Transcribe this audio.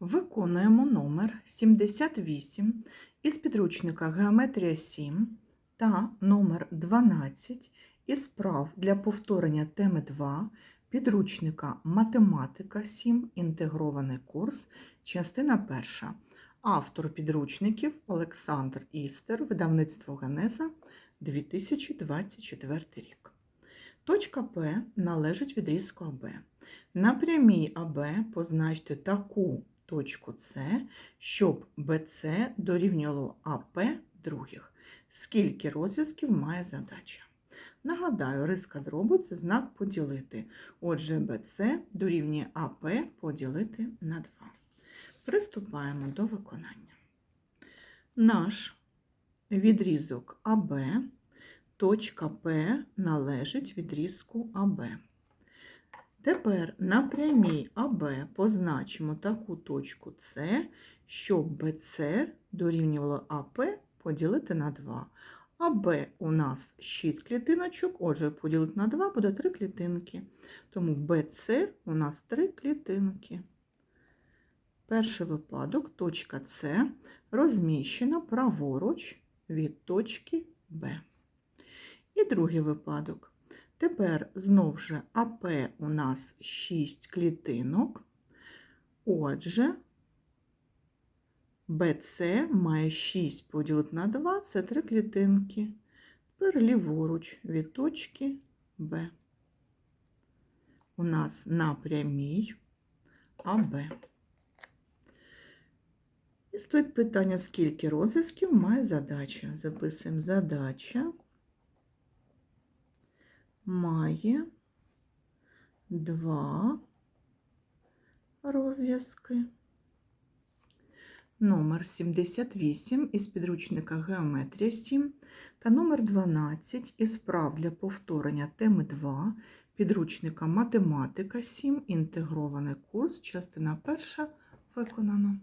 Виконуємо номер 78 із підручника Геометрія 7 та номер 12 із прав для повторення теми 2 підручника Математика 7. Інтегрований курс, частина 1. Автор підручників Олександр Істер, видавництво Генеза 2024 рік. Точка П належить відрізку АБ. На прямій АБ позначте таку точку С, щоб БЦ дорівнювало АП других. Скільки розв'язків має задача? Нагадаю, риска дробу це знак поділити. Отже, БЦ дорівнює АП поділити на 2. Приступаємо до виконання. Наш відрізок АБ, точка П належить відрізку АБ. Тепер на прямій АБ позначимо таку точку С, щоб БЦ дорівнювало АП поділити на 2. АБ у нас 6 клітиночок, отже, поділити на 2 буде 3 клітинки. Тому БЦ у нас 3 клітинки. Перший випадок, точка С розміщена праворуч від точки Б. І другий випадок. Тепер знову ж АП у нас 6 клітинок. Отже, БЦ має 6 поділити на 2, це 3 клітинки. Тепер ліворуч від точки Б. У нас на прямій АБ. І стоїть питання, скільки розв'язків має задача. Записуємо задача має два розв'язки. Номер 78 із підручника Геометрія 7 та номер 12 із прав для повторення теми 2 підручника Математика 7. Інтегрований курс, частина 1 виконано.